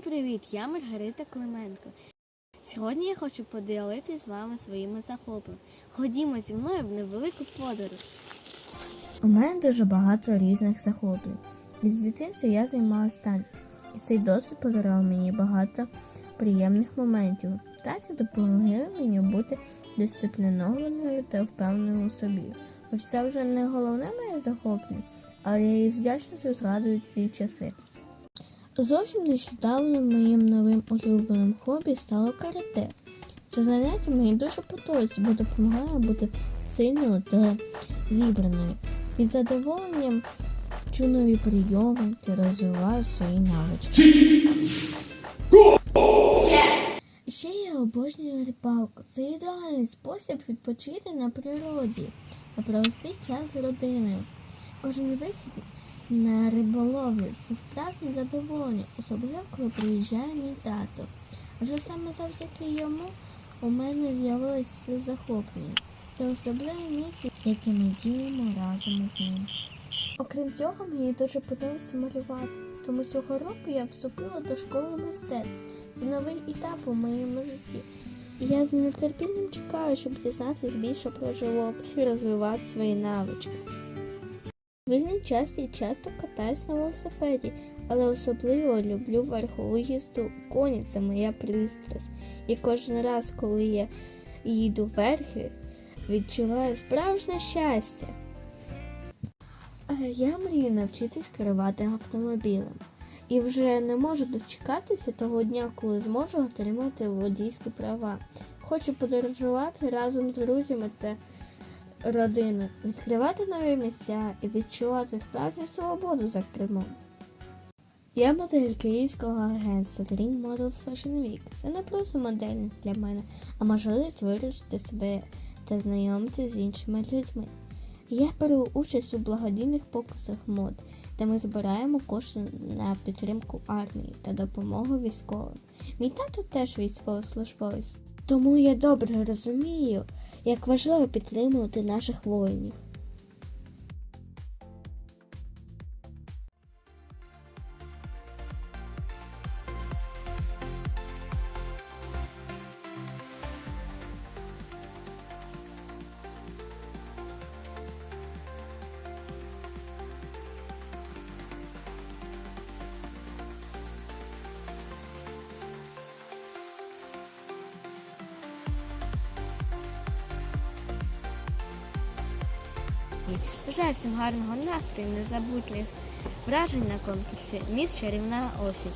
Всім привіт! Я Маргарита Клименко. Сьогодні я хочу поділитися з вами своїми захопленнями. Ходімо зі мною в невелику подорож. У мене дуже багато різних захоплень. З дитинства я займалася танцем, і цей досвід подарував мені багато приємних моментів. Танці допомогли мені бути дисциплінованою та впевненою у собі. Хоч це вже не головне моє захоплення, але я із вдячністю згадую ці часи. Зовсім нещодавно моїм новим улюбленим хобі стало карате. Це заняття мені дуже подобається, бо допомагає бути сильною та зібраною. Із задоволенням вчу нові прийоми та розвиваю свої навички. Ще я обожнюю рибалку. Це ідеальний спосіб відпочити на природі та провести час з родиною. Кожен вихід на риболовлю це справжнє задоволення, особливо коли приїжджає мій тато. Вже саме завдяки йому у мене з'явилося захоплення. Це особливе місце, яке ми діємо разом з ним. Окрім цього, мені дуже подобається малювати, тому цього року я вступила до школи мистецтв. Це новий етап у моєму житті. І я з нетерпінням чекаю, щоб дізнатися більше про живопис і розвивати свої навички. Вільний час я часто катаюсь на велосипеді, але особливо люблю верхову їзду. Коні це моя пристрасть. І кожен раз, коли я їду верхи, відчуваю справжнє щастя. Я мрію навчитись керувати автомобілем. І вже не можу дочекатися того дня, коли зможу отримати водійські права. Хочу подорожувати разом з друзями та родиною, відкривати нові місця і відчувати справжню свободу за кермом. Я модель київського агентства Dream Models Fashion Week. Це не просто модельність для мене, а можливість вирішити себе та знайомитися з іншими людьми. Я беру участь у благодійних показах мод, де ми збираємо кошти на підтримку армії та допомогу військовим. Мій тато теж військовослужбовець, тому я добре розумію, як важливо підтримувати наших воїнів. Бажаю всім гарного настрою, незабутніх вражень на конкурсі Міс Чарівна осінь.